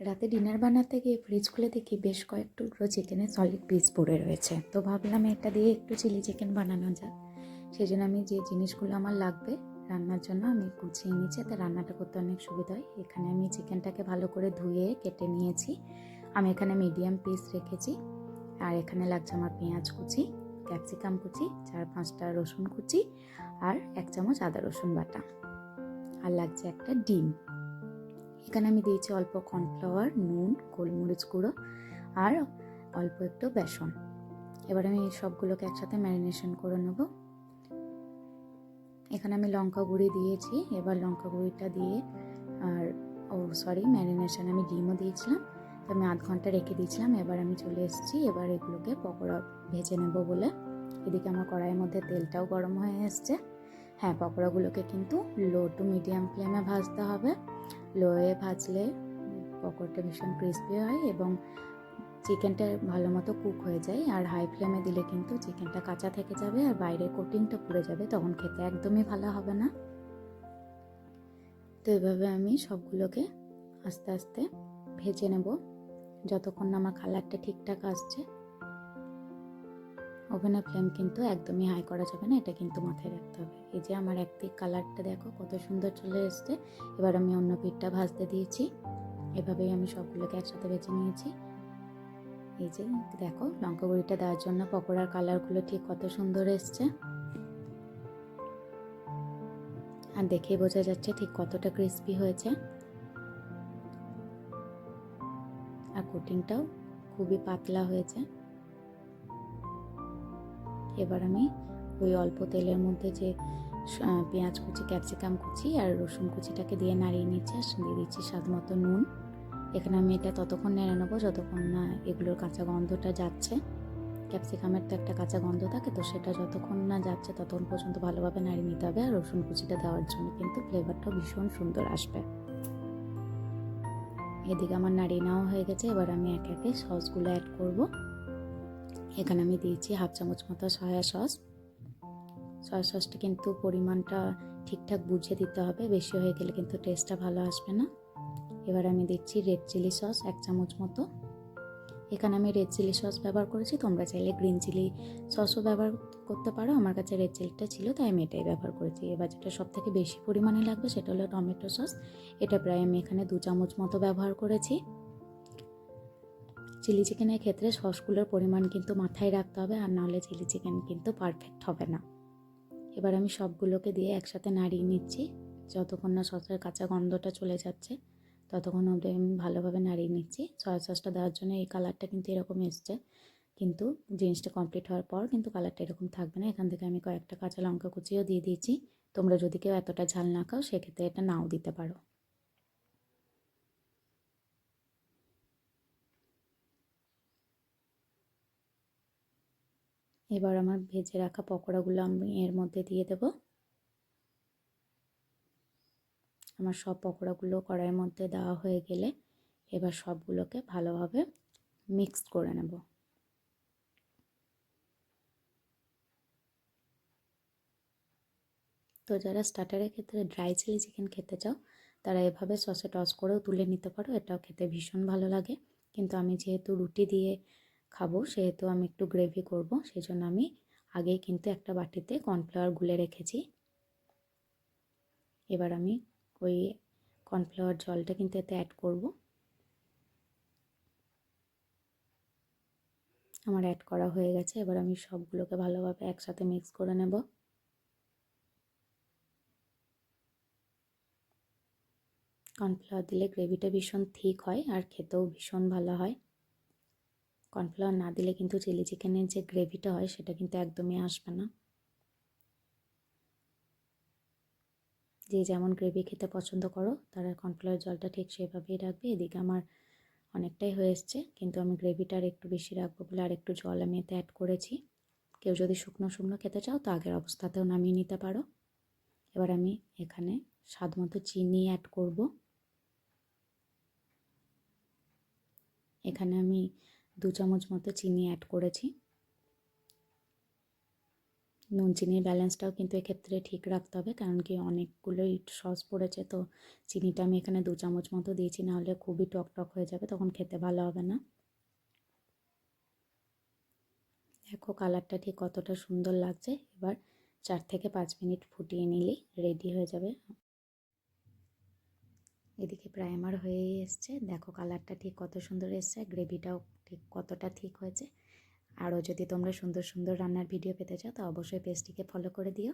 রাতে ডিনার বানাতে গিয়ে ফ্রিজ খুলে দেখি বেশ কয়েক টুকরো চিকেনের সলিড পিস পড়ে রয়েছে। তো ভাবলাম এটা দিয়ে একটু চিলি চিকেন বানানো যাক। সেই জন্য আমি যে জিনিসগুলো আমার লাগবে রান্নার জন্য আমি গুছিয়ে নিয়েছি, এতে রান্নাটা করতে অনেক সুবিধা হয়। এখানে আমি চিকেনটাকে ভালো করে ধুয়ে কেটে নিয়েছি। আমি এখানে মিডিয়াম পিস রেখেছি। আর এখানে লাগছে আমার পেঁয়াজ কুচি ক্যাপসিকাম কুচি, চার পাঁচটা রসুন কুচি, আর এক চামচ আদা রসুন বাটা। আর লাগছে একটা ডিম। এখানে আমি দিয়েছি অল্প কর্নফ্লাওয়ার, নুন, গোলমরিচ গুঁড়ো আর অল্প একটু বেসন। এবার আমি সবগুলোকে একসাথে ম্যারিনেশন করে নেব। এখানে আমি লঙ্কা গুঁড়ি দিয়েছি। এবার লঙ্কা গুঁড়িটা দিয়ে আর, ও সরি, ম্যারিনেশন আমি ডিমও দিয়েছিলাম। তো আমি আধ ঘণ্টা রেখে দিয়েছিলাম। এবার আমি চলে এসেছি। এবার এগুলোকে পকোড়া ভেজে নেব বলে। এদিকে আমার কড়াইয়ের মধ্যে তেলটাও গরম হয়ে এসছে। হ্যাঁ পকোড়াগুলোকে কিন্তু লো টু মিডিয়াম ফ্লেমে ভাজতে হবে। লোয়ে ভাজলে পকোড়াটা ভীষণ ক্রিস্পি হয় এবং চিকেনটা ভালো মতো কুক হয়ে যায়। আর হাই ফ্লেমে দিলে কিন্তু চিকেনটা কাঁচা থেকে যাবে আর বাইরের কোটিংটা পুড়ে যাবে, তখন খেতে একদমই ভালো হবে না। তো এভাবে আমি সবগুলোকে আস্তে আস্তে ভেজে নেব। যতক্ষণ না আমার কালারটা ঠিকঠাক আসছে। ওভেনের ফ্লেম কিন্তু একদমই হাই করা যাবে না, এটা কিন্তু মাথায় রাখতে হবে। এই যে আমার একদিক কালারটা দেখো, কত সুন্দর চলে এসছে। এবার আমি অন্য পিঠটা ভাজতে দিয়েছি। এভাবেই আমি সবগুলোকে একসাথে বেছে নিয়েছি। এই যে দেখো, লঙ্কা গুঁড়িটা দেওয়ার জন্য পকোড়ার কালারগুলো ঠিক কত সুন্দর এসছে। আর দেখেই বোঝা যাচ্ছে ঠিক কতটা ক্রিস্পি হয়েছে। আর কোটিংটাও খুবই পাতলা হয়েছে। এবার আমি ওই অল্প তেলের মধ্যে যে পেঁয়াজ কুচি, ক্যাপসিকাম কুচি আর রসুন কুচিটাকে দিয়ে নাড়িয়ে নিচ্ছি আর দিয়ে দিচ্ছি স্বাদ মতো নুন। এখানে আমি এটা ততক্ষণ নেড়ে নেব, যতক্ষণ না এগুলোর কাঁচা গন্ধটা যাচ্ছে। ক্যাপসিকামের তো একটা কাঁচা গন্ধ থাকে, তো সেটা যতক্ষণ না যাচ্ছে ততক্ষণ পর্যন্ত ভালোভাবে নাড়িয়ে নিতে হবে আর রসুন কুচিটা দেওয়ার জন্য কিন্তু ফ্লেভারটা ভীষণ সুন্দর আসবে। এদিকে আমার নাড়িয়ে নেওয়া হয়ে গেছে, এবার আমি একে একে সসগুলো অ্যাড করব। এখানে আমি দিয়েছি হাফ চামচ মতো সয়া সস। সয়া সসটা কিন্তু পরিমাণটা ঠিকঠাক বুঝে দিতে হবে, বেশি হয়ে গেলে কিন্তু টেস্টটা ভালো আসবে না। এবার আমি দিচ্ছি রেড চিলি সস এক চামচ মতো। এখানে আমি রেড চিলি সস ব্যবহার করেছি, তোমরা চাইলে গ্রিন চিলি সসও ব্যবহার করতে পারো। আমার কাছে রেড চিলিটা ছিল, তাই আমি এটাই ব্যবহার করেছি। এবার যেটা সব থেকে বেশি পরিমাণে লাগবে সেটা হলো টমেটো সস এটা প্রায় আমি এখানে দু চামচ মতো ব্যবহার করেছি। চিলি চিকেনের ক্ষেত্রে সসগুলোর পরিমাণ কিন্তু মাথায় রাখতে হবে, আর নাহলে চিলি চিকেন কিন্তু পারফেক্ট হবে না। এবার আমি সবগুলোকে দিয়ে একসাথে নাড়িয়ে নিচ্ছি। যতক্ষণ না সসের কাঁচা গন্ধটা চলে যাচ্ছে, ততক্ষণ অবধি আমি ভালোভাবে নাড়িয়ে নিচ্ছি। সয়া সসটা দেওয়ার জন্য এই কালারটা কিন্তু এরকম এসছে। কিন্তু জিনিসটা কমপ্লিট হওয়ার পর কিন্তু কালারটা এরকম থাকবে না। এখান থেকে আমি কয়েকটা কাঁচা লঙ্কা কুচিও দিয়ে দিয়েছি। তোমরা যদি কেউ এতটা ঝাল না খাও, সেক্ষেত্রে এটা নাও দিতে পারো। এবার আমার ভেজে রাখা পকোড়াগুলো আমি এর মধ্যে দিয়ে দেব। আমার সব পকোড়াগুলো কড়াইয়ের মধ্যে দেওয়া হয়ে গেলে এবার সবগুলোকে ভালোভাবে মিক্সড করে নেব। তো যারা স্টার্টারের ক্ষেত্রে ড্রাই চিলি চিকেন খেতে চাও, তারা এভাবে সসে টস করেও তুলে নিতে পারো, এটাও খেতে ভীষণ ভালো লাগে। কিন্তু আমি যেহেতু রুটি দিয়ে খাব, সেহেতু আমি একটু গ্রেভি করব সেই জন্য আমি আগেই কিন্তু একটা বাটিতে কর্নফ্লাওয়ার গুলে রেখেছি। এবার আমি ওই কর্নফ্লাওয়ার জলটা কিন্তু এতে অ্যাড করব। আমার অ্যাড করা হয়ে গেছে, এবার আমি সবগুলোকে ভালোভাবে একসাথে মিক্স করে নেব। কর্নফ্লাওয়ার দিলে গ্রেভিটা ভীষণ থিক হয়, আর খেতেও ভীষণ ভালো হয়। কর্নফ্লাওয়ার না দিলে কিন্তু চিলি চিকেনের যে গ্রেভিটা হয়, সেটা কিন্তু একদমই আসবে না। যে যেমন গ্রেভি খেতে পছন্দ করো, তারা কর্নফ্লাওয়ার জলটা ঠিক সেভাবেই রাখবে। এদিকে আমার অনেকটাই হয়ে এসছে, কিন্তু আমি গ্রেভিটা আর একটু বেশি রাখব বলে আর একটু জল আমি এতে অ্যাড করেছি। কেউ যদি শুকনো শুকনো খেতে চাও, তো আগের অবস্থাতেও নামিয়ে নিতে পারো। এবার আমি এখানে স্বাদ মতো চিনি অ্যাড করব। এখানে আমি দু চামচ মতো চিনি অ্যাড করেছি। নুন চিনির ব্যালেন্সটাও কিন্তু এক্ষেত্রে ঠিক রাখতে হবে, কারণ কি অনেকগুলোই সস পড়েছে, তো চিনিটা আমি এখানে দু চামচ মতো দিয়েছি নাহলে খুবই টক টক হয়ে যাবে, তখন খেতে ভালো হবে না। দেখো কালারটা ঠিক কতটা সুন্দর লাগছে, এবার চার থেকে পাঁচ মিনিট ফুটিয়ে নিলেই রেডি হয়ে যাবে। এদিকে প্রায় আমার হয়েই এসছে, দেখো কালারটা ঠিক কত সুন্দর এসছে গ্রেভিটাও ঠিক কতটা ঠিক হয়েছে। আরও যদি তোমরা সুন্দর সুন্দর রান্নার ভিডিও পেতে চাও, তো অবশ্যই পেজটিকে ফলো করে দিও।